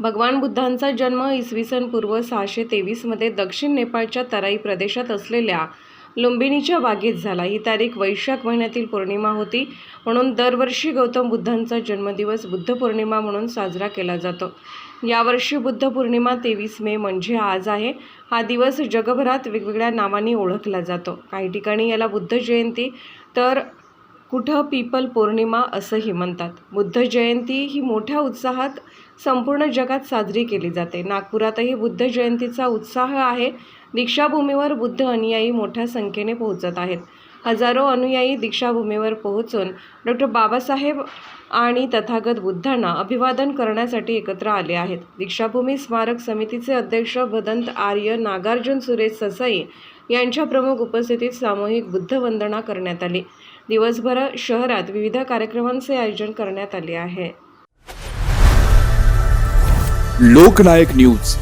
भगवान बुद्धांचा जन्म इसवी सन पूर्व सहाशे तेवीसमध्ये दक्षिण नेपाळच्या तराई प्रदेशात असलेल्या लुंबिनीच्या बागेत झाला. ही तारीख वैशाख महिन्यातील पौर्णिमा होती. म्हणून दरवर्षी गौतम बुद्धांचा जन्मदिवस बुद्ध पौर्णिमा म्हणून साजरा केला जातो. यावर्षी बुद्ध पौर्णिमा तेवीस मे म्हणजे आज आहे. हा दिवस जगभरात वेगवेगळ्या नावांनी ओळखला जातो. काही ठिकाणी याला बुद्ध जयंती तर कुठं पीपल पौर्णिमा असंही म्हणतात. बुद्ध जयंती ही मोठ्या उत्साहात संपूर्ण जगात साजरी केली जाते. नागपुरातही बुद्ध जयंतीचा उत्साह आहे. दीक्षाभूमीवर बुद्ध अनुयायी मोठ्या संख्येने पोहोचत आहेत. हजारो अनुयायी दीक्षाभूमीवर पोहोचून डॉक्टर बाबासाहेब आणि तथागत बुद्धांना अभिवादन करण्यासाठी एकत्र आले आहेत. दीक्षाभूमी स्मारक समितीचे अध्यक्ष भदंत आर्य नागार्जुन सुरेश ससाई यांच्या प्रमुख उपस्थितीत सामूहिक बुद्ध वंदना करण्यात आली. दिवसभर शहरात विविध कार्यक्रमांचे आयोजन करण्यात आले आहे. लोकनायक न्यूज.